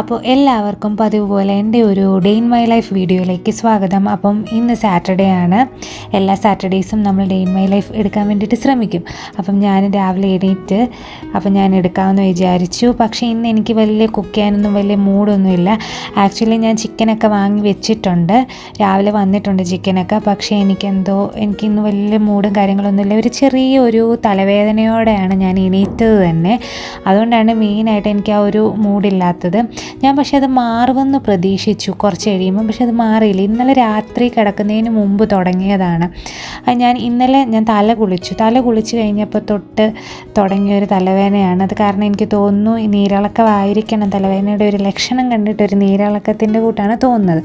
അപ്പോൾ എല്ലാവർക്കും പതിവ് പോലെ എന്റെ ഒരു ഡേ ഇൻ മൈ ലൈഫ് വീഡിയോയിലേക്ക് സ്വാഗതം. അപ്പം ഇന്ന് സാറ്റർഡേ ആണ്. എല്ലാ സാറ്റർഡേയ്സും നമ്മൾ ഡേ ഇൻ മൈ ലൈഫ് എടുക്കാൻ വേണ്ടിയിട്ട് ശ്രമിക്കും. അപ്പം ഞാൻ രാവിലെ എണീറ്റ് അപ്പം ഞാൻ എടുക്കാമെന്ന് വിചാരിച്ചു. പക്ഷേ ഇന്ന് എനിക്ക് വലിയ കുക്ക് ചെയ്യാനൊന്നും വലിയ മൂഡൊന്നുമില്ല ആക്ച്വലി ഞാൻ ചിക്കനൊക്കെ വാങ്ങി വെച്ചിട്ടുണ്ട്. രാവിലെ വന്നിട്ടുണ്ട് ചിക്കനൊക്കെ. പക്ഷേ എനിക്കെന്തോ എനിക്കിന്ന് വലിയ മൂഡും കാര്യങ്ങളൊന്നുമില്ല ഒരു ചെറിയ ഒരു തലവേദനയോടെയാണ് ഞാൻ എണീറ്റത് തന്നെ. അതുകൊണ്ടാണ് മെയിനായിട്ട് എനിക്ക് ആ ഒരു മൂഡില്ലാത്തത് ഞാൻ പക്ഷെ അത് മാറുമെന്ന് പ്രതീക്ഷിച്ചു കുറച്ച് കഴിയുമ്പോൾ പക്ഷെ അത് മാറിയില്ല. ഇന്നലെ രാത്രി കിടക്കുന്നതിന് മുമ്പ് തുടങ്ങിയതാണ്. ഞാൻ ഇന്നലെ ഞാൻ തല കുളിച്ചു. തല കുളിച്ച് കഴിഞ്ഞപ്പോൾ തൊട്ട് തുടങ്ങിയ ഒരു തലവേദനയാണ്. അത് കാരണം എനിക്ക് തോന്നുന്നു ഈ നീരിളക്കമായിരിക്കണം. തലവേദനയുടെ ഒരു ലക്ഷണം കണ്ടിട്ട് ഒരു നീരിളക്കത്തിന്റെ കൂട്ടാണ് തോന്നുന്നത്.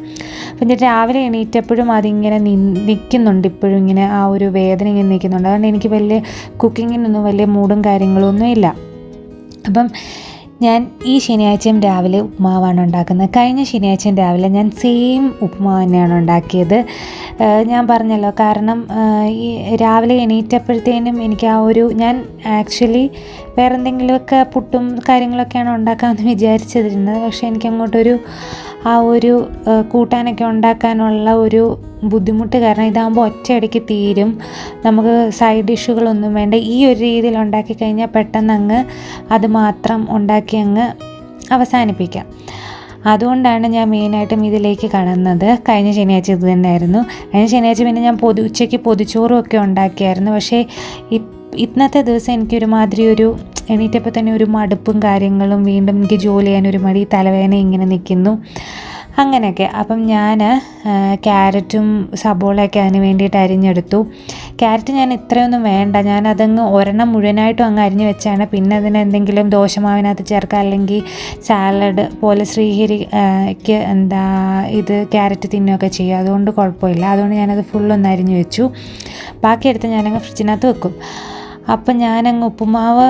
ഞാൻ രാവിലെ എണീറ്റപ്പോഴും അതിങ്ങനെ നിൽക്കുന്നുണ്ട് ഇപ്പോഴും. ഇങ്ങനെ ആ ഒരു വേദന ഇങ്ങനെ നിൽക്കുന്നുണ്ട് അതുകൊണ്ട് എനിക്ക് വലിയ കുക്കിങ്ങിനൊന്നും വലിയ മൂടും കാര്യങ്ങളൊന്നും ഇല്ല. അപ്പം ഞാൻ ഈ ശനിയാഴ്ചയും രാവിലെ ഉപ്മാവാണ് ഉണ്ടാക്കുന്നത്. കഴിഞ്ഞ ശനിയാഴ്ചയും രാവിലെ ഞാൻ സെയിം ഉപ്മാവ് തന്നെയാണ് ഉണ്ടാക്കിയത്. ഞാൻ പറഞ്ഞല്ലോ കാരണം ഈ രാവിലെ എണീറ്റപ്പോഴത്തേനും എനിക്ക് ആ ഒരു ഞാൻ ആക്ച്വലി വേറെ എന്തെങ്കിലുമൊക്കെ പുട്ടും കാര്യങ്ങളൊക്കെയാണ് ഉണ്ടാക്കാമെന്ന് വിചാരിച്ചിരുന്നത് പക്ഷേ എനിക്ക് അങ്ങോട്ടൊരു ആ ഒരു കൂട്ടാനൊക്കെ ഉണ്ടാക്കാനുള്ള ഒരു ബുദ്ധിമുട്ട് കാരണം ഇതാകുമ്പോൾ ഒറ്റയടിക്ക് തീരും. നമുക്ക് സൈഡ് ഡിഷുകളൊന്നും വേണ്ട. ഈ ഒരു രീതിയിൽ ഉണ്ടാക്കി കഴിഞ്ഞാൽ പെട്ടെന്ന് അങ്ങ് അത് മാത്രം ഉണ്ടാക്കി അങ്ങ് അവസാനിപ്പിക്കാം. അതുകൊണ്ടാണ് ഞാൻ മെയിനായിട്ടും ഇതിലേക്ക് കടന്നത്. കഴിഞ്ഞ ശനിയാഴ്ച ഇത് തന്നെയായിരുന്നു. കഴിഞ്ഞ ശനിയാഴ്ച പിന്നെ ഞാൻ പൊതു ഉച്ചയ്ക്ക് പൊതിച്ചോറും ഒക്കെ ഉണ്ടാക്കിയായിരുന്നു. പക്ഷേ ഇന്നത്തെ ദിവസം എനിക്കൊരുമാതിരി ഒരു എണീറ്റപ്പോൾ തന്നെ ഒരു മടുപ്പും കാര്യങ്ങളും വീണ്ടും എനിക്ക് ജോലി ചെയ്യാൻ ഒരു മടി തലവേദന ഇങ്ങനെ നിൽക്കുന്നു. അങ്ങനെയൊക്കെ. അപ്പം ഞാൻ ക്യാരറ്റും സബോളയൊക്കെ അതിന് വേണ്ടിയിട്ട് അരിഞ്ഞെടുത്തു. ക്യാരറ്റ് ഞാൻ ഇത്രയൊന്നും വേണ്ട. ഞാൻ അതങ്ങ് ഒരെണ്ണം മുഴുവനായിട്ടും അങ്ങ് അരിഞ്ഞ് വെച്ചാണ്. പിന്നെ അതിന് എന്തെങ്കിലും ദോശമാവിനകത്ത് ചേർക്കുക. അല്ലെങ്കിൽ സാലഡ് പോലെ ശ്രീഹരിക്ക് എന്താ ഇത് ക്യാരറ്റ് തിന്നുകയൊക്കെ ചെയ്യും അതുകൊണ്ട് കുഴപ്പമില്ല. അതുകൊണ്ട് ഞാനത് ഫുള്ളൊന്ന് അരിഞ്ഞ് വെച്ചു. ബാക്കിയെടുത്ത് ഞാനങ്ങ് ഫ്രിഡ്ജിനകത്ത് വെക്കും. അപ്പം ഞാനങ്ങ് ഉപ്പുമാവ്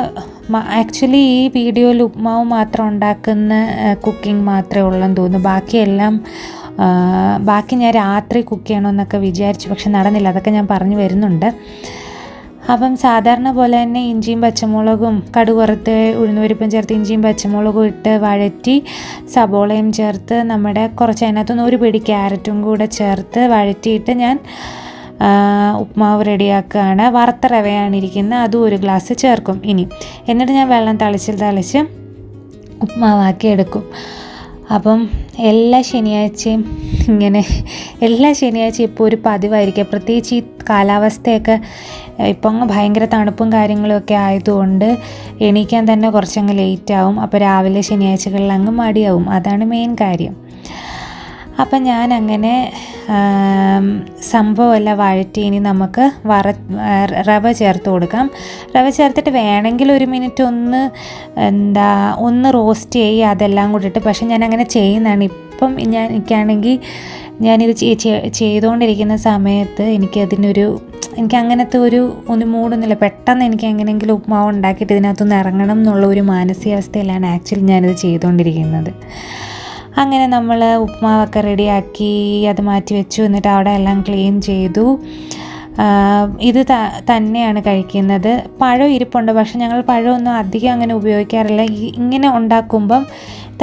ആക്ച്വലി ഈ വീഡിയോയിൽ ഉപ്മാവ് മാത്രം ഉണ്ടാക്കുന്ന കുക്കിംഗ് മാത്രമേ ഉള്ളെന്ന് തോന്നുന്നു. ബാക്കിയെല്ലാം ബാക്കി ഞാൻ രാത്രി കുക്ക് ചെയ്യണമെന്നൊക്കെ വിചാരിച്ചു പക്ഷെ നടന്നില്ല. അതൊക്കെ ഞാൻ പറഞ്ഞു വരുന്നുണ്ട്. അപ്പം സാധാരണ പോലെ തന്നെ ഇഞ്ചിയും പച്ചമുളകും കടുക് വറുത്ത് ഉഴുന്നുപരിപ്പും ചേർത്ത് ഇഞ്ചിയും പച്ചമുളകും ഇട്ട് വഴറ്റി സബോളയും ചേർത്ത് നമ്മുടെ കുറച്ച് അതിനകത്തുനിന്ന് ഒരു പിടി ക്യാരറ്റും കൂടെ ചേർത്ത് വഴറ്റിയിട്ട് ഞാൻ ഉപ്മാവ് റെഡിയാക്കുകയാണ് വറുത്ത റവയാണ് ഇരിക്കുന്നത്. അതും ഒരു ഗ്ലാസ് ചേർക്കും ഇനി. എന്നിട്ട് ഞാൻ വെള്ളം തളിച്ച് തളിച്ച് ഉപ്മാവാക്കി എടുക്കും. അപ്പം എല്ലാ ശനിയാഴ്ചയും ഇങ്ങനെ എല്ലാ ശനിയാഴ്ചയും ഇപ്പോൾ ഒരു പതിവായിരിക്കും. പ്രത്യേകിച്ച് ഈ കാലാവസ്ഥയൊക്കെ ഇപ്പം അങ്ങ് ഭയങ്കര തണുപ്പും കാര്യങ്ങളൊക്കെ ആയതുകൊണ്ട് എണീക്കാൻ തന്നെ കുറച്ചങ്ങ് ലേറ്റ് ആവും. അപ്പോൾ രാവിലെ ശനിയാഴ്ചകളിൽ അങ്ങ് മടിയാവും. അതാണ് മെയിൻ കാര്യം. അപ്പം ഞാൻ അങ്ങനെ സംഭവമെല്ലാം വഴറ്റി ഇനി നമുക്ക് വറ റവ ചേർത്ത് കൊടുക്കാം. റവ ചേർത്തിട്ട് വേണമെങ്കിൽ ഒരു മിനിറ്റ് ഒന്ന് എന്താ ഒന്ന് റോസ്റ്റ് ചെയ്യുക അതെല്ലാം കൂടിയിട്ട് പക്ഷേ ഞാൻ അങ്ങനെ ചെയ്യുന്നതാണ്. ഇപ്പം ഞാൻ എനിക്കാണെങ്കിൽ ഞാനിത് ചെയ്തുകൊണ്ടിരിക്കുന്ന സമയത്ത് എനിക്കതിനൊരു എനിക്ക് അങ്ങനത്തെ ഒരു ഒന്ന് മൂടൊന്നുമില്ല. പെട്ടെന്ന് എനിക്ക് എങ്ങനെയെങ്കിലും ഉപ്മാവ് ഉണ്ടാക്കിയിട്ട് ഇതിനകത്തുനിന്ന് ഇറങ്ങണം എന്നുള്ള ഒരു മാനസികാവസ്ഥയിലാണ് ആക്ച്വലി ഞാനിത് ചെയ്തുകൊണ്ടിരിക്കുന്നത്. അങ്ങനെ നമ്മൾ ഉപ്മാവൊക്കെ റെഡിയാക്കി അത് മാറ്റി വെച്ചു. എന്നിട്ട് അവിടെ എല്ലാം ക്ലീൻ ചെയ്തു. ഇത് തന്നെയാണ് കഴിക്കുന്നത്. പഴം ഇരിപ്പുണ്ട്. പക്ഷെ ഞങ്ങൾ പഴമൊന്നും അധികം അങ്ങനെ ഉപയോഗിക്കാറില്ല. ഇങ്ങനെ ഉണ്ടാക്കുമ്പം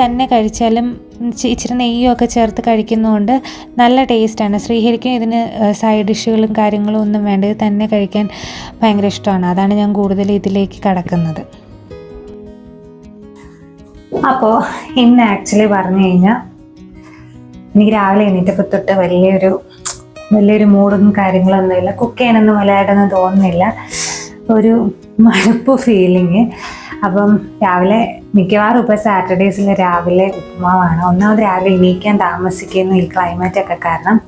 തന്നെ കഴിച്ചാലും ഇച്ചി- ഇച്ചിരി നെയ്യൊക്കെ ചേർത്ത് കഴിക്കുന്നതുകൊണ്ട് നല്ല ടേസ്റ്റാണ്. ശ്രീഹരിക്കും ഇതിന് സൈഡ് ഡിഷുകളും കാര്യങ്ങളും ഒന്നും വേണ്ട. ഇത് തന്നെ കഴിക്കാൻ ഭയങ്കര ഇഷ്ടമാണ്. അതാണ് ഞാൻ കൂടുതൽ ഇതിലേക്ക് കടക്കുന്നത്. അപ്പോൾ ഇന്ന് ആക്ച്വലി പറഞ്ഞു കഴിഞ്ഞാൽ എനിക്ക് രാവിലെ എണീറ്റപ്പോൾ തൊട്ട് വലിയൊരു വലിയൊരു മൂഡും കാര്യങ്ങളൊന്നുമില്ല. കുക്ക് ചെയ്യാനൊന്നും വലുതായിട്ടൊന്നും തോന്നുന്നില്ല. ഒരു മടുപ്പ് ഫീലിങ് അപ്പം രാവിലെ മിക്കവാറും ഇപ്പോൾ സാറ്റർഡേസിൽ രാവിലെ ഉപ്പുമാവാണ്. ഒന്നാമത് രാവിലെ എണീക്കാൻ താമസിക്കുന്നു ഈ ക്ലൈമറ്റൊക്കെ കാരണം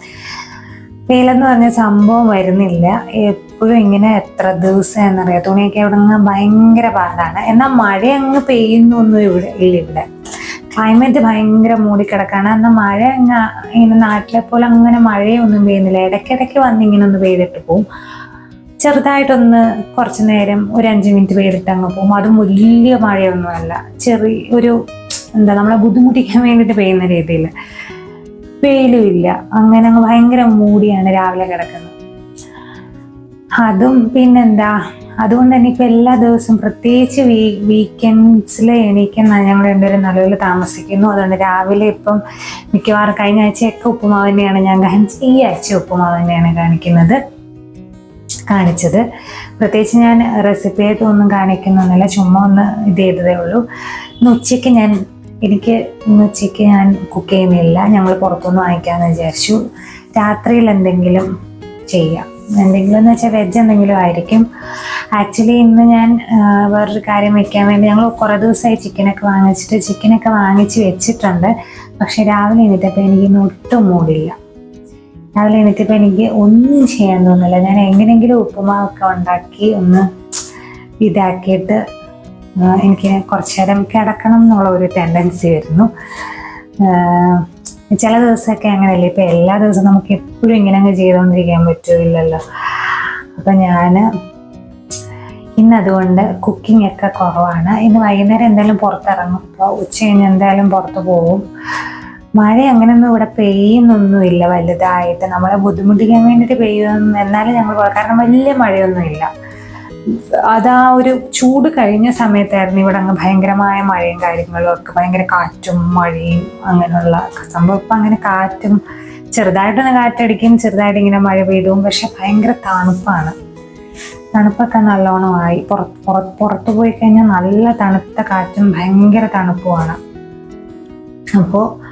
വെയിലെന്ന് പറഞ്ഞ സംഭവം വരുന്നില്ല. എപ്പോഴും ഇങ്ങനെ എത്ര ദിവസം എന്നറിയാം. തുണിയൊക്കെ ഇവിടെ നിന്ന് ഭയങ്കര പാടാണ്. എന്നാൽ മഴ അങ്ങ് പെയ്യുന്നൊന്നും ഇവിടെ ഇല്ല ഇവിടെ ക്ലൈമറ്റ് ഭയങ്കര മൂടിക്കിടക്കാണ്. എന്നാൽ മഴ അങ്ങ് ഇങ്ങനെ നാട്ടിലെ പോലെ അങ്ങനെ മഴയൊന്നും പെയ്യുന്നില്ല. ഇടയ്ക്കിടയ്ക്ക് വന്ന് ഇങ്ങനെ ഒന്ന് പെയ്തിട്ട് പോവും. ചെറുതായിട്ടൊന്ന് കുറച്ച് നേരം ഒരു അഞ്ച് മിനിറ്റ് പെയ്തിട്ട് അങ്ങ് പോകും അതും വലിയ മഴയൊന്നുമല്ല. ചെറിയ ഒരു എന്താ നമ്മളെ ബുദ്ധിമുട്ടിക്കാൻ വേണ്ടിയിട്ട് പെയ്യുന്ന രീതിയിൽ. വെയിലും ഇല്ല. അങ്ങനെ അങ്ങ് ഭയങ്കര മൂടിയാണ് രാവിലെ കിടക്കുന്നത്. അതും പിന്നെന്താ? അതുകൊണ്ട് തന്നെ ഇപ്പോൾ എല്ലാ ദിവസവും പ്രത്യേകിച്ച് വീ വീക്കെൻഡ്സിൽ എണീക്കുന്ന ഞങ്ങൾ രണ്ടുപേരും നല്ലപോലെ താമസിക്കുന്നു. അതുകൊണ്ട് രാവിലെ ഇപ്പം മിക്കവാറും കഴിഞ്ഞ ആഴ്ചയൊക്കെ ഉപ്പുമാവ് തന്നെയാണ് ഞാൻ കാണിച്ചത് ഈ ആഴ്ച ഉപ്പുമാവ് തന്നെയാണ് കാണിക്കുന്നത് കാണിച്ചത്. പ്രത്യേകിച്ച് ഞാൻ റെസിപ്പി ആയിട്ടൊന്നും കാണിക്കുന്നൊന്നുമില്ല ചുമ്മാ ഒന്ന് ഇത് ചെയ്തതേ ഉള്ളൂ. ഇന്ന് ഉച്ചയ്ക്ക് ഞാൻ എനിക്ക് ഇന്ന് ഉച്ചയ്ക്ക് ഞാൻ കുക്ക് ചെയ്യുന്നില്ല. ഞങ്ങൾ പുറത്തുനിന്ന് വാങ്ങിക്കാമെന്ന് വിചാരിച്ചു. രാത്രിയിൽ എന്തെങ്കിലും ചെയ്യാം. എന്തെങ്കിലും എന്ന് വെച്ചാൽ വെജ് എന്തെങ്കിലും ആയിരിക്കും. ആക്ച്വലി ഇന്ന് ഞാൻ വേറൊരു കാര്യം വെക്കാൻ വേണ്ടി ഞങ്ങൾ കുറേ ദിവസമായി ചിക്കനൊക്കെ വാങ്ങിച്ചിട്ട് ചിക്കനൊക്കെ വാങ്ങിച്ച് വെച്ചിട്ടുണ്ട്. പക്ഷെ രാവിലെ എണീറ്റപ്പോൾ എനിക്ക് ഇന്ന് ഒട്ടും മൂടില്ല. രാവിലെ എണീറ്റപ്പോൾ എനിക്ക് ഒന്നും ചെയ്യാൻ തോന്നില്ല ഞാൻ എങ്ങനെയെങ്കിലും ഉപ്പുമാവൊക്കെ ഉണ്ടാക്കി ഒന്ന് ഇതാക്കിയിട്ട് എനിക്ക് കുറച്ച് നേരം കിടക്കണം എന്നുള്ള ഒരു ടെൻഡൻസി വരുന്നു. ചില ദിവസമൊക്കെ അങ്ങനെയല്ലേ? ഇപ്പം എല്ലാ ദിവസവും നമുക്ക് എപ്പോഴും ഇങ്ങനെ അങ്ങ് ചെയ്തുകൊണ്ടിരിക്കാൻ പറ്റില്ലല്ലോ. അപ്പം ഞാൻ ഇന്ന് അതുകൊണ്ട് കുക്കിംഗ് ഒക്കെ കുറവാണ്. ഇന്ന് വൈകുന്നേരം എന്തായാലും പുറത്തിറങ്ങും. അപ്പോൾ ഉച്ച കഴിഞ്ഞ് എന്തായാലും പുറത്ത് പോകും. മഴ അങ്ങനെയൊന്നും ഇവിടെ പെയ്യുന്നൊന്നുമില്ല. വലുതായിട്ട് നമ്മളെ ബുദ്ധിമുട്ടിക്കാൻ വേണ്ടിയിട്ട് പെയ്യുമെന്ന് എന്നാലും ഞങ്ങൾ കാരണം വലിയ മഴയൊന്നുമില്ല. അതാ ഒരു ചൂട് കഴിഞ്ഞ സമയത്തായിരുന്നു ഇവിടെ അങ്ങ് ഭയങ്കരമായ മഴയും കാര്യങ്ങളും ഒക്കെ. ഭയങ്കര കാറ്റും മഴയും അങ്ങനെയുള്ള സംഭവം. ഇപ്പം അങ്ങനെ കാറ്റും ചെറുതായിട്ടൊന്ന് കാറ്റടിക്കും ചെറുതായിട്ട് ഇങ്ങനെ മഴ പെയ്തും. പക്ഷെ ഭയങ്കര തണുപ്പാണ്. തണുപ്പൊക്കെ നല്ലോണമായി പുറത്ത് പുറത്ത് പോയി കഴിഞ്ഞാൽ നല്ല തണുത്ത കാറ്റും ഭയങ്കര തണുപ്പുമാണ്. അപ്പോൾ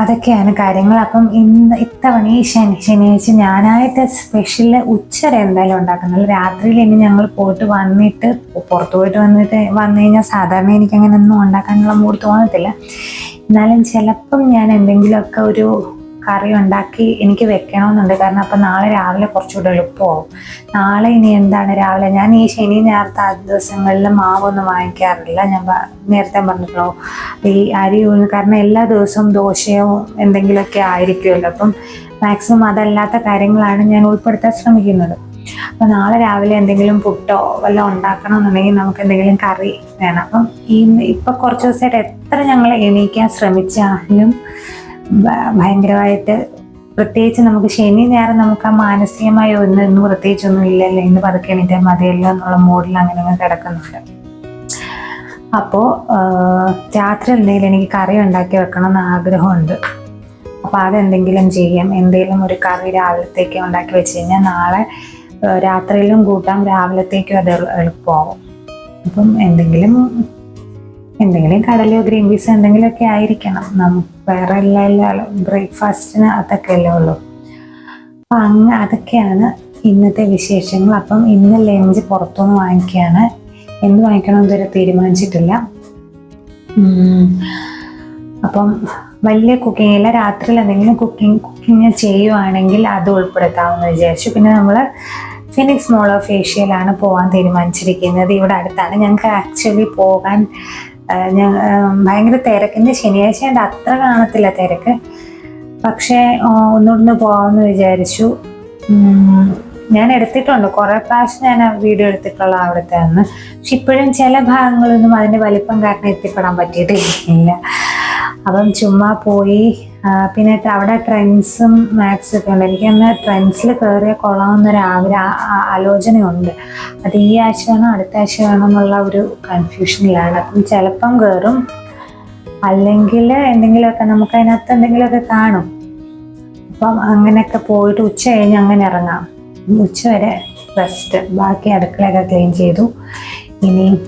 അതൊക്കെയാണ് കാര്യങ്ങൾ. അപ്പം ഇന്ന് ഇത്തവണ ഈ ശനി ശനിയാഴ്ച ഞാനായിട്ട് സ്പെഷ്യൽ ഉച്ചവരെ എന്തായാലും ഉണ്ടാക്കുന്നത്. രാത്രിയിൽ ഇനി ഞങ്ങൾ പോയിട്ട് വന്നിട്ട് പുറത്ത് പോയിട്ട് വന്നിട്ട് വന്നു കഴിഞ്ഞാൽ സാധാരണ എനിക്ക് അങ്ങനെ ഒന്നും ഉണ്ടാക്കാനുള്ള മൂഡ് തോന്നത്തില്ല. എന്നാലും ചിലപ്പം ഞാൻ എന്തെങ്കിലുമൊക്കെ ഒരു കറി ഉണ്ടാക്കി എനിക്ക് വെക്കണമെന്നുണ്ട്. കാരണം അപ്പം നാളെ രാവിലെ കുറച്ചുകൂടെ എളുപ്പമാവും. നാളെ ഇനി എന്താണ് രാവിലെ? ഞാൻ ഈ ശനി ഞായർത്ത ദിവസങ്ങളിൽ മാവൊന്നും വാങ്ങിക്കാറില്ല. ഞാൻ നേരത്തെ പറഞ്ഞിട്ടുള്ളൂ. ഈ അരി കാരണം എല്ലാ ദിവസവും ദോശയോ എന്തെങ്കിലുമൊക്കെ ആയിരിക്കുമല്ലോ. അപ്പം മാക്സിമം അതല്ലാത്ത കാര്യങ്ങളാണ് ഞാൻ ഉൾപ്പെടുത്താൻ ശ്രമിക്കുന്നത്. അപ്പം നാളെ രാവിലെ എന്തെങ്കിലും പുട്ടോ വല്ലതും ഉണ്ടാക്കണം എന്നുണ്ടെങ്കിൽ നമുക്ക് എന്തെങ്കിലും കറി വേണം. അപ്പം ഈ ഇപ്പം കുറച്ച് ദിവസമായിട്ട് എത്ര ഞങ്ങൾ എണീക്കാൻ ശ്രമിച്ചാലും ഭയങ്കരമായിട്ട് പ്രത്യേകിച്ച് നമുക്ക് ശനി നേരം നമുക്ക് ആ മാനസികമായ ഒന്നും ഇന്ന് പ്രത്യേകിച്ചൊന്നും ഇല്ലല്ലോ. ഇന്ന് പതുക്കെ എണീറ്റാൽ മതിയല്ലോ എന്നുള്ള മൂഡിൽ അങ്ങനെ അങ്ങ് കിടക്കുന്നുണ്ട്. അപ്പോൾ രാത്രി എന്തെങ്കിലും എനിക്ക് കറി ഉണ്ടാക്കി വെക്കണം എന്ന് ആഗ്രഹമുണ്ട്. അപ്പോൾ അതെന്തെങ്കിലും ചെയ്യാം. എന്തെങ്കിലും ഒരു കറി രാവിലത്തേക്ക് ഉണ്ടാക്കി വെച്ച് കഴിഞ്ഞാൽ നാളെ രാത്രിയിലും കൂട്ടാം. രാവിലത്തേക്കും അത് എളു- എളുപ്പമാവും. അപ്പം എന്തെങ്കിലും എന്തെങ്കിലും കടലോ ഗ്രീൻ പീസോ എന്തെങ്കിലുമൊക്കെ ആയിരിക്കണം. നമുക്ക് വേറെ എല്ലാ ബ്രേക്ക്ഫാസ്റ്റിന് അതൊക്കെ അല്ലേ ഉള്ളൂ. അപ്പം അങ്ങ് അതൊക്കെയാണ് ഇന്നത്തെ വിശേഷങ്ങൾ. അപ്പം ഇന്ന് ലഞ്ച് പുറത്തുനിന്ന് വാങ്ങിക്കുകയാണ് എന്ത് വാങ്ങിക്കണം ഇതുവരെ തീരുമാനിച്ചിട്ടില്ല. അപ്പം വലിയ കുക്കിംഗ് ഇല്ല രാത്രിയിൽ എന്തെങ്കിലും കുക്കിംഗ് കുക്കിംഗ് ചെയ്യുവാണെങ്കിൽ അത് ഉൾപ്പെടുത്താമെന്ന് വിചാരിച്ചു. പിന്നെ നമ്മൾ ഫിനിക്സ് മോൾ ഓഫ് ഏഷ്യയിലാണ് പോകാൻ തീരുമാനിച്ചിരിക്കുന്നത്. ഇവിടെ അടുത്താണ്. ഞങ്ങൾക്ക് ആക്ച്വലി പോകാൻ ഞാൻ ഭയങ്കര തിരക്കിന്റെ ശനിയാഴ്ച എന്റെ അത്ര കാണത്തില്ല തിരക്ക്. പക്ഷേ ഒന്നുകൊണ്ട് പോകാമെന്ന് വിചാരിച്ചു. ഞാൻ എടുത്തിട്ടുണ്ട്. കുറേ പ്രാവശ്യം ഞാൻ വീഡിയോ എടുത്തിട്ടുള്ള അവിടുത്തെ അന്ന് പക്ഷെ ഇപ്പോഴും ചില ഭാഗങ്ങളൊന്നും അതിന്റെ വലിപ്പം കാരണം എത്തിപ്പെടാൻ പറ്റിയിട്ടില്ല. അപ്പം ചുമ്മാ പോയി പിന്നെ അവിടെ ട്രെൻഡ്സും മാക്സും ഒക്കെ ഉണ്ട്. എനിക്ക് അന്ന് ട്രെൻഡ്സിൽ കയറിയ കൊള്ളാമെന്നൊരു എന്നൊരു ആ- ആ- ആലോചനയുണ്ട്. അത് ഈ ആഴ്ച വേണം അടുത്ത ആഴ്ച വേണം എന്നുള്ള ഒരു കൺഫ്യൂഷനിലാണ് അപ്പം ചിലപ്പം കയറും അല്ലെങ്കിൽ എന്തെങ്കിലുമൊക്കെ നമുക്ക് അതിനകത്ത് എന്തെങ്കിലുമൊക്കെ കാണും. അപ്പം അങ്ങനെയൊക്കെ പോയിട്ട് ഉച്ച കഴിഞ്ഞ് അങ്ങനെ ഇറങ്ങാം. ഉച്ച വരെ റെസ്റ്റ് ബാക്കി അടുക്കളയൊക്കെ ക്ലീൻ ചെയ്തു. ഇനി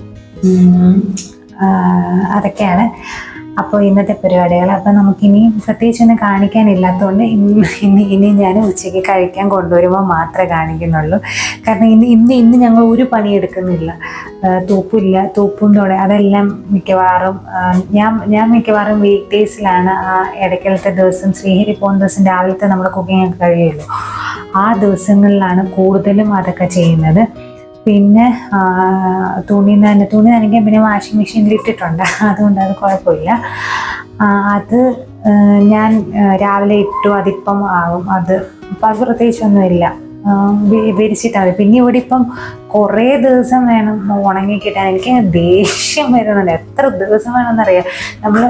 അതൊക്കെയാണ്. അപ്പോൾ ഇന്നത്തെ പരിപാടികൾ. അപ്പം നമുക്കിനി പ്രത്യേകിച്ച് ഒന്നും കാണിക്കാനില്ലാത്തതുകൊണ്ട് ഇന്ന് ഇനി ഞാൻ ഉച്ചയ്ക്ക് കഴിക്കാൻ കൊണ്ടുവരുമ്പോൾ മാത്രമേ കാണിക്കുന്നുള്ളൂ. കാരണം ഇന്ന് ഇന്ന് ഇന്ന് ഞങ്ങൾ ഒരു പണി എടുക്കുന്നില്ല ആ, തൂപ്പില്ല തൂപ്പും തുടങ്ങി അതെല്ലാം മിക്കവാറും ഞാൻ ഞാൻ മിക്കവാറും വീക്ക് ഡേയ്സിലാണ് ആ ഇടയ്ക്കലത്തെ ദിവസം ശ്രീഹരി പോകുന്ന ദിവസം രാവിലത്തെ നമ്മുടെ കുക്കിംഗ് കഴിയുമല്ലോ ആ ദിവസങ്ങളിലാണ് കൂടുതലും അതൊക്കെ ചെയ്യുന്നത്. പിന്നെ തുണി നന തുണി നനയ്ക്കാൻ പിന്നെ വാഷിംഗ് മെഷീനിൽ ഇട്ടിട്ടുണ്ട്. അതുകൊണ്ട് അത് കുഴപ്പമില്ല അത് ഞാൻ രാവിലെ ഇട്ടു അതിപ്പം ആകും അത് അപ്പം അത് പ്രത്യേകിച്ചൊന്നുമില്ല. വിരിച്ചിട്ടാൽ മതി. പിന്നെ ഇവിടെ ഇപ്പം കുറേ ദിവസം വേണം ഉണങ്ങി കിട്ടാൻ. എനിക്ക് ദേഷ്യം വരുന്നുണ്ട്. എത്ര ദിവസം വേണമെന്നറിയാം നമ്മൾ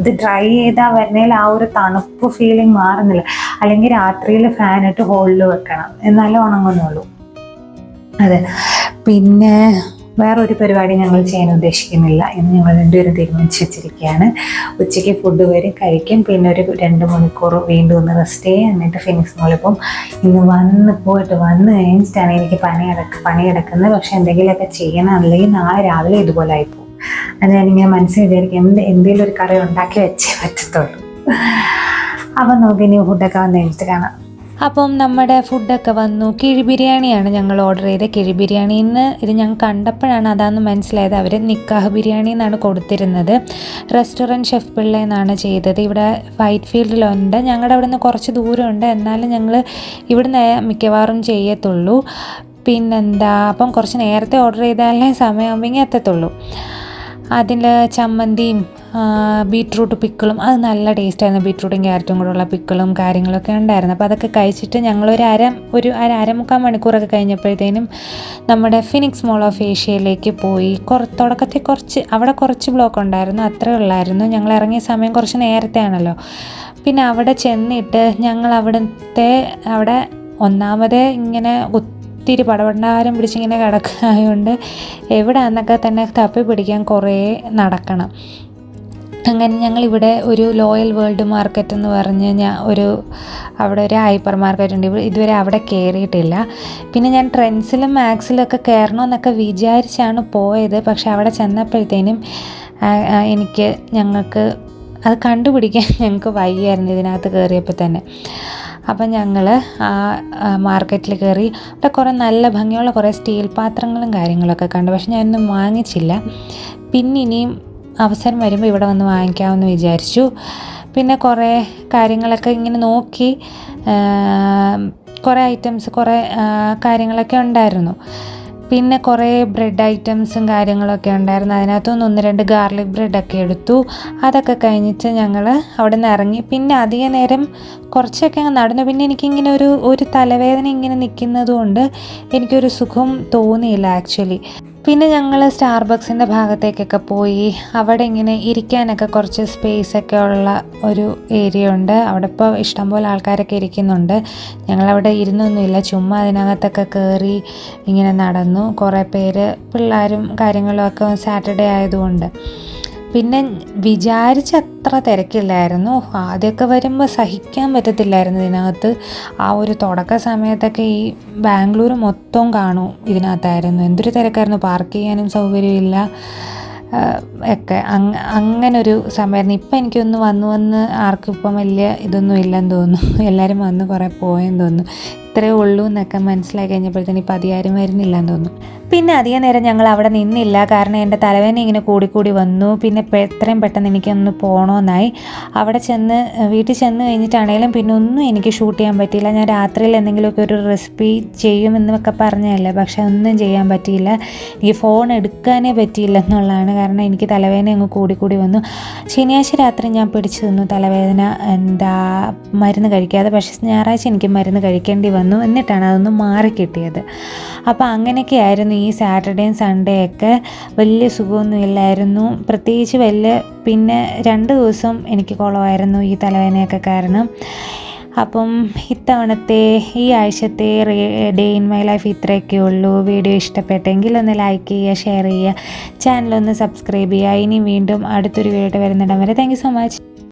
ഇത് ഡ്രൈ ചെയ്താൽ വരുന്നതിൽ ആ ഒരു തണുപ്പ് ഫീലിംഗ് മാറുന്നില്ല. അല്ലെങ്കിൽ രാത്രിയിൽ ഫാനിട്ട് ഹോളിൽ വെക്കണം. എന്നാലേ ഉണങ്ങുന്നുള്ളൂ. അതെ. പിന്നെ വേറൊരു പരിപാടി ഞങ്ങൾ ചെയ്യാൻ ഉദ്ദേശിക്കുന്നില്ല എന്ന് ഞങ്ങൾ രണ്ടുപേരും തീരുമാനിച്ചു വെച്ചിരിക്കുകയാണ്. ഉച്ചയ്ക്ക് ഫുഡ് വരെ കഴിക്കും. പിന്നെ ഒരു രണ്ട് മണിക്കൂർ വീണ്ടും ഒന്ന് റെസ്റ്റ് ചെയ്യും എന്നിട്ട് ഫിനിക്സ് മോളിപ്പം ഇന്ന് വന്ന് പോയിട്ട് വന്ന് കഴിഞ്ഞിട്ടാണ് എനിക്ക് പണി പണിയെടുക്കുന്നത് പക്ഷേ എന്തെങ്കിലുമൊക്കെ ചെയ്യണം അല്ലെങ്കിൽ നാളെ രാവിലെ ഇതുപോലെ ആയിപ്പോകും അത് ഞാനിങ്ങനെ മനസ്സിൽ വിചാരിക്കും എന്ത് എന്തെങ്കിലും ഒരു കറി ഉണ്ടാക്കി വെച്ചേ പറ്റത്തുള്ളൂ. അപ്പം നമുക്ക് ഇനി ഫുഡൊക്കെ വന്ന് കഴിഞ്ഞിട്ട് കാണാം. അപ്പം നമ്മുടെ ഫുഡൊക്കെ വന്നു. കിഴി ബിരിയാണിയാണ് ഞങ്ങൾ ഓർഡർ ചെയ്തത്. കിഴി ബിരിയാണി എന്ന് ഇത് ഞങ്ങൾ കണ്ടപ്പോഴാണ് അതാന്ന് മനസ്സിലായത്. അവർ നിക്കാഹ് ബിരിയാണി എന്നാണ് കൊടുത്തിരുന്നത്. റെസ്റ്റോറന്റ് ഷെഫ് പിള്ള എന്നാണ് ചെയ്തത്. ഇവിടെ വൈറ്റ് ഫീൽഡിലുണ്ട് ഞങ്ങളുടെ അവിടെ നിന്ന് കുറച്ച് ദൂരമുണ്ട് എന്നാലും ഞങ്ങൾ ഇവിടുന്ന് മിക്കവാറും ചെയ്യത്തുള്ളൂ. പിന്നെന്താ? അപ്പം കുറച്ച് നേരത്തെ ഓർഡർ ചെയ്താലേ സമയമാകുമ്പോൾ എത്തത്തുള്ളൂ. അതിൽ ചമ്മന്തിയും ബീട്രൂട്ട് പിക്കിളും അത് നല്ല ടേസ്റ്റായിരുന്നു ബീട്രൂട്ടും ക്യാരറ്റും കൂടെ ഉള്ള പിക്കിളും കാര്യങ്ങളൊക്കെ ഉണ്ടായിരുന്നു. അപ്പോൾ അതൊക്കെ കഴിച്ചിട്ട് ഞങ്ങളൊരു അര ഒരു അര അരമുക്കാൽ മണിക്കൂറൊക്കെ കഴിഞ്ഞപ്പോഴത്തേനും നമ്മുടെ ഫിനിക്സ് മോൾ ഓഫ് ഏഷ്യയിലേക്ക് പോയി. കുറ തുടക്കത്തിൽ കുറച്ച് അവിടെ കുറച്ച് ബ്ലോക്ക് ഉണ്ടായിരുന്നു. അത്രേ ഉള്ളായിരുന്നു. ഞങ്ങൾ ഇറങ്ങിയ സമയം കുറച്ച് നേരത്തെ ആണല്ലോ പിന്നെ അവിടെ ചെന്നിട്ട് ഞങ്ങൾ അവിടുത്തെ അവിടെ ഒന്നാമത് ഇങ്ങനെ ഒത്തിരി പടപണ്ടാരം പിടിച്ചിങ്ങനെ കിടക്കായതുകൊണ്ട് എവിടെയാണെന്നൊക്കെ തന്നെ തപ്പി പിടിക്കാൻ കുറേ നടക്കണം. അങ്ങനെ ഞങ്ങളിവിടെ ഒരു ലോയൽ വേൾഡ് മാർക്കറ്റ് എന്ന് പറഞ്ഞ് ഞാൻ ഒരു അവിടെ ഒരു ഹൈപ്പർ മാർക്കറ്റ് ഉണ്ട്. ഇതുവരെ അവിടെ കയറിയിട്ടില്ല പിന്നെ ഞാൻ ട്രെൻസിലും മാക്സിലും ഒക്കെ കയറണമെന്നൊക്കെ വിചാരിച്ചാണ് പോയത്. പക്ഷെ അവിടെ ചെന്നപ്പോഴത്തേനും എനിക്ക് ഞങ്ങൾക്ക് അത് കണ്ടുപിടിക്കാൻ ഞങ്ങൾക്ക് വയ്യായിരുന്നു ഇതിനകത്ത് കയറിയപ്പോൾ തന്നെ. അപ്പം ഞങ്ങൾ ആ മാർക്കറ്റിൽ കയറി അവിടെ കുറേ നല്ല ഭംഗിയുള്ള കുറേ സ്റ്റീൽ പാത്രങ്ങളും കാര്യങ്ങളൊക്കെ കണ്ടു. പക്ഷെ ഞാനൊന്നും വാങ്ങിച്ചില്ല. പിന്നെ ഇനിയും അവസരം വരുമ്പോൾ ഇവിടെ വന്ന് വാങ്ങിക്കാമെന്ന് വിചാരിച്ചു. പിന്നെ കുറേ കാര്യങ്ങളൊക്കെ ഇങ്ങനെ നോക്കി കുറേ ഐറ്റംസ് കുറേ കാര്യങ്ങളൊക്കെ ഉണ്ടായിരുന്നു. പിന്നെ കുറേ ബ്രെഡ് ഐറ്റംസും കാര്യങ്ങളൊക്കെ ഉണ്ടായിരുന്നു. അതിനകത്തുനിന്ന് ഒന്ന് രണ്ട് ഗാർലിക് ബ്രെഡൊക്കെ എടുത്തു. അതൊക്കെ കഴിഞ്ഞിട്ട് ഞങ്ങൾ അവിടെ നിന്ന് ഇറങ്ങി. പിന്നെ അധിക നേരം കുറച്ചൊക്കെ അങ്ങ് നടന്നു. പിന്നെ എനിക്കിങ്ങനെ ഒരു ഒരു തലവേദന ഇങ്ങനെ നിൽക്കുന്നതുകൊണ്ട് എനിക്കൊരു സുഖം തോന്നിയില്ല ആക്ച്വലി പിന്നെ ഞങ്ങൾ സ്റ്റാർബക്സിന്റെ ഭാഗത്തേക്കൊക്കെ പോയി. അവിടെ ഇങ്ങനെ ഇരിക്കാനൊക്കെ കുറച്ച് സ്പേസ് ഒക്കെ ഉള്ള ഒരു ഏരിയ ഉണ്ട്. അവിടെ ഇപ്പോൾ ഇഷ്ടംപോലെ ആൾക്കാരൊക്കെ ഇരിക്കുന്നുണ്ട്. ഞങ്ങളവിടെ ഇരുന്നൊന്നുമില്ല. ചുമ്മാ അതിനകത്തൊക്കെ കയറി ഇങ്ങനെ നടന്നു. കുറേ പേര് പിള്ളേരും കാര്യങ്ങളും ഒക്കെ സാറ്റർഡേ ആയതുകൊണ്ട്. പിന്നെ വിചാരിച്ച അത്ര തിരക്കില്ലായിരുന്നു ആദ്യമൊക്കെ വരുമ്പോൾ സഹിക്കാൻ പറ്റത്തില്ലായിരുന്നു ഇതിനകത്ത്. ആ ഒരു തുടക്ക സമയത്തൊക്കെ ഈ ബാംഗ്ലൂർ മൊത്തം കാണും ഇതിനകത്തായിരുന്നു. എന്തൊരു തിരക്കായിരുന്നു. പാർക്ക് ചെയ്യാനും സൗകര്യമില്ല ഒക്കെ അങ് അങ്ങനൊരു സമയമായിരുന്നു. ഇപ്പം എനിക്കൊന്ന് വന്നു വന്ന് ആർക്കും ഇപ്പം വലിയ ഇതൊന്നും ഇല്ലെന്ന് തോന്നുന്നു. എല്ലാവരും വന്ന് കുറേ പോയെന്ന് തോന്നുന്നു. ഇത്രയേ ഉള്ളൂ എന്നൊക്കെ മനസ്സിലായി കഴിഞ്ഞപ്പോഴത്തേന് ഇപ്പം അധികാരം വരുന്നില്ല എന്ന് തോന്നുന്നു. പിന്നെ അധികം നേരം ഞങ്ങൾ അവിടെ നിന്നില്ല. കാരണം എന്റെ തലവേദന ഇങ്ങനെ കൂടിക്കൂടി വന്നു. പിന്നെ എത്രയും പെട്ടെന്ന് എനിക്കൊന്ന് പോകണമെന്നായി അവിടെ ചെന്ന് വീട്ടിൽ ചെന്ന് കഴിഞ്ഞിട്ടാണേലും പിന്നെ ഒന്നും എനിക്ക് ഷൂട്ട് ചെയ്യാൻ പറ്റിയില്ല. ഞാൻ രാത്രിയിൽ എന്തെങ്കിലുമൊക്കെ ഒരു റെസിപ്പി ചെയ്യുമെന്നൊക്കെ പറഞ്ഞതല്ലേ. പക്ഷെ ഒന്നും ചെയ്യാൻ പറ്റിയില്ല. എനിക്ക് ഫോൺ എടുക്കാനേ പറ്റിയില്ല എന്നുള്ളതാണ് കാരണം എനിക്ക് തലവേദന അങ്ങ് കൂടിക്കൂടി വന്നു. ശനിയാഴ്ച രാത്രി ഞാൻ പിടിച്ചു നിന്നു തലവേദന എന്താ മരുന്ന് കഴിക്കാതെ. പക്ഷേ ഞായറാഴ്ച എനിക്ക് മരുന്ന് കഴിക്കേണ്ടി വന്നു. എന്നിട്ടാണ് അതൊന്ന് മാറിക്കിട്ടിയത് അപ്പോൾ അങ്ങനെയൊക്കെ ആയിരുന്നു ഈ സാറ്റർഡേയും സൺഡേ ഒക്കെ. വലിയ സുഖമൊന്നും ഇല്ലായിരുന്നു. പ്രത്യേകിച്ച് വലിയ പിന്നെ രണ്ട് ദിവസം എനിക്ക് കുളമായിരുന്നു ഈ തലവേദനയൊക്കെ കാരണം. അപ്പം ഇത്തവണത്തെ ഈ ആഴ്ചത്തെ ഡേ ഇൻ മൈ ലൈഫ് ഇത്രയൊക്കെ ഉള്ളൂ. വീഡിയോ ഇഷ്ടപ്പെട്ടെങ്കിൽ ഒന്ന് ലൈക്ക് ചെയ്യുക ഷെയർ ചെയ്യുക. ചാനലൊന്ന് സബ്സ്ക്രൈബ് ചെയ്യുക. ഇനി വീണ്ടും അടുത്തൊരു വീഡിയോ വരുന്നിടം വരെ. Thank so much